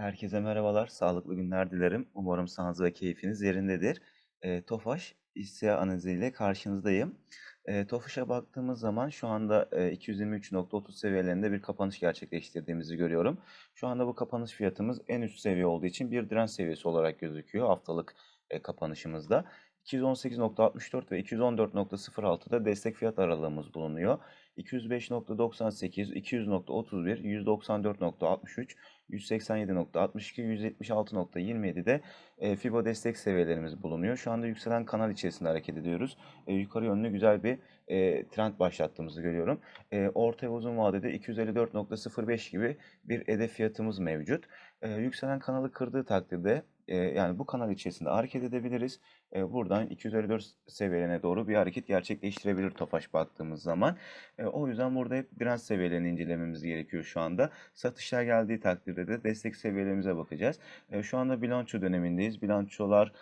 Herkese merhabalar, sağlıklı günler dilerim. Umarım sağlığınız ve keyfiniz yerindedir. Eee, Tofaş hisse analiziyle karşınızdayım. Eee, Tofaş'a baktığımız zaman şu anda eee, 223.30 seviyelerinde bir kapanış gerçekleştirdiğimizi görüyorum. Şu anda bu kapanış fiyatımız en üst seviye olduğu için bir direnç seviyesi olarak gözüküyor haftalık eee, kapanışımızda. 218.64 ve 214.06'da destek fiyat aralığımız bulunuyor. 205.98, 200.31, 194.63, 187.62, 176.27'de e, Fibo destek seviyelerimiz bulunuyor. Şu anda yükselen kanal içerisinde hareket ediyoruz. E, yukarı yönlü güzel bir e, trend başlattığımızı görüyorum. E, orta ve uzun vadede 254.05 gibi bir hedef fiyatımız mevcut. Yükselen kanalı kırdığı takdirde yani bu kanal içerisinde hareket edebiliriz. Buradan 254 seviyelerine doğru bir hareket gerçekleştirebilir Tofaş baktığımız zaman. O yüzden burada hep direnç seviyelerini incelememiz gerekiyor şu anda. Satışlar geldiği takdirde de destek seviyelerimize bakacağız. E, şu anda bilanço dönemindeyiz. Bilançolar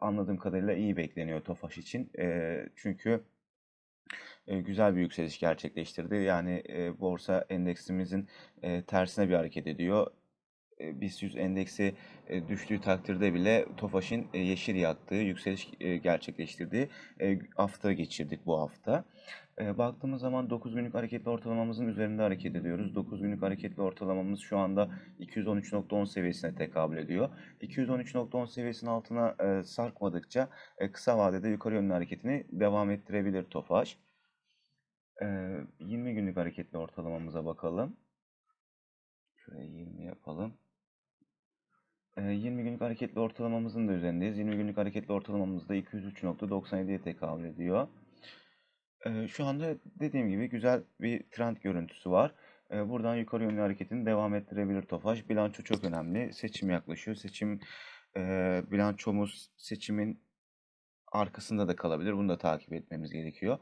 anladığım kadarıyla iyi bekleniyor Tofaş için. Çünkü güzel bir yükseliş gerçekleştirdi. Yani borsa endeksimizin tersine bir hareket ediyor. E, BIST 100 endeksi e, düştüğü takdirde bile Tofaş'ın e, yeşil yaktığı, yükseliş gerçekleştirdiği hafta geçirdik bu hafta. Baktığımız zaman 9 günlük hareketli ortalamamızın üzerinde hareket ediyoruz. 9 günlük hareketli ortalamamız şu anda 213.10 seviyesine tekabül ediyor. 213.10 seviyesinin altına sarkmadıkça kısa vadede yukarı yönlü hareketini devam ettirebilir Tofaş. E, 20 günlük hareketli ortalamamıza bakalım. Şöyle 20 yapalım. E, 20 günlük hareketli ortalamamızın da üzerindeyiz. 20 günlük hareketli ortalamamız da 203.97'ye tekabül ediyor. E, şu anda dediğim gibi güzel bir trend görüntüsü var. E, buradan yukarı yönlü hareketini devam ettirebilir Tofaş. Bilanço çok önemli. Seçim yaklaşıyor. Seçim e, bilançomuz seçimin arkasında da kalabilir. Bunu da takip etmemiz gerekiyor.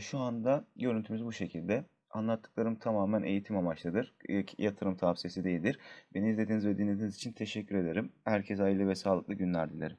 Şu anda görüntümüz bu şekilde. Anlattıklarım tamamen eğitim amaçlıdır. E, Yatırım tavsiyesi değildir. Beni izlediğiniz ve dinlediğiniz için teşekkür ederim. Herkese hayırlı ve sağlıklı günler dilerim.